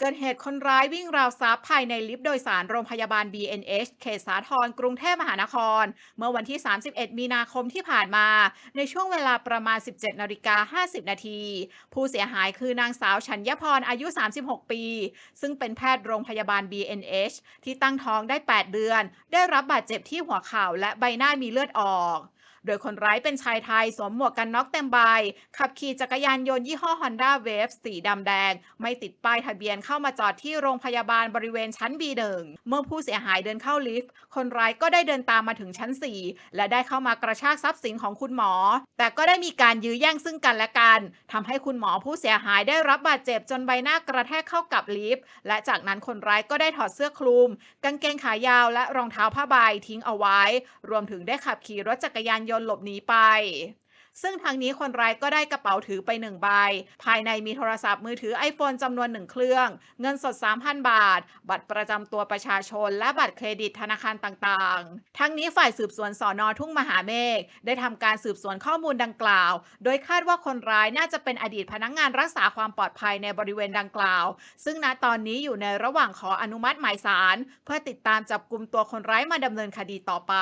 เกิดเหตุคนร้ายวิ่งราวทรัพย์ภายในลิฟต์โดยสารโรงพยาบาล BNH เขตสาทรกรุงเทพมหานคร เมื่อวันที่ 31 มีนาคมที่ผ่านมา ในช่วงเวลาประมาณ 17 นาฬิกา 50 นาที ผู้เสียหายคือนางสาวชัญญพรอายุ 36 ปี ซึ่งเป็นแพทย์โรงพยาบาล BNH ที่ตั้งท้องได้ 8 เดือน ได้รับบาดเจ็บที่หัวเข่าและใบหน้ามีเลือดออก โดยคนร้ายเป็นชายไทยสวมหมวกกันน็อกเต็มใบ ขับขี่จักรยานยนต์ยี่ห้อ Honda Wave สีดำแดง ไม่ติดป้ายทะเบียนเข้ามาจอดที่โรงพยาบาลบริเวณชั้น B1 เมื่อผู้เสียหายเดินเข้าลิฟต์ คนร้ายก็ได้เดินตามมาถึงชั้น 4 และได้เข้ามากระชากทรัพย์สินของคุณหมอ แต่ก็ได้มีการยื้อแย่งซึ่งกันและกันทำให้คุณหมอผู้เสียหายได้รับบาดเจ็บจนใบหน้ากระแทกเข้ากับลิฟต์ และจากนั้นคนร้ายก็ได้ถอดเสื้อคลุม กางเกงขายาวและรองเท้าผ้าใบทิ้งเอาไว้ รวมถึงได้ขับขี่รถจักรยานยนต์หลบหนีไป ซึ่งทางนี้คนร้ายก็ได้กระเป๋าถือไปหนึ่งใบ ภายในมีโทรศัพท์มือถือ iPhone จำนวนหนึ่งเครื่อง เงินสด 3,000 บาท บัตรประจำตัวประชาชน และบัตรเครดิตธนาคารต่างๆ ทั้งนี้ฝ่ายสืบสวนสอนอทุ่งมหาเมฆได้ทำการสืบสวนข้อมูลดังกล่าว โดยคาดว่าคนร้ายน่าจะเป็นอดีตพนักงานรักษาความปลอดภัยในบริเวณดังกล่าว ซึ่งณตอนนี้อยู่ในระหว่างขออนุมัติหมายสาร เพื่อติดตามจับกลุ่มตัวคนร้ายมาดำเนินคดีต่อไป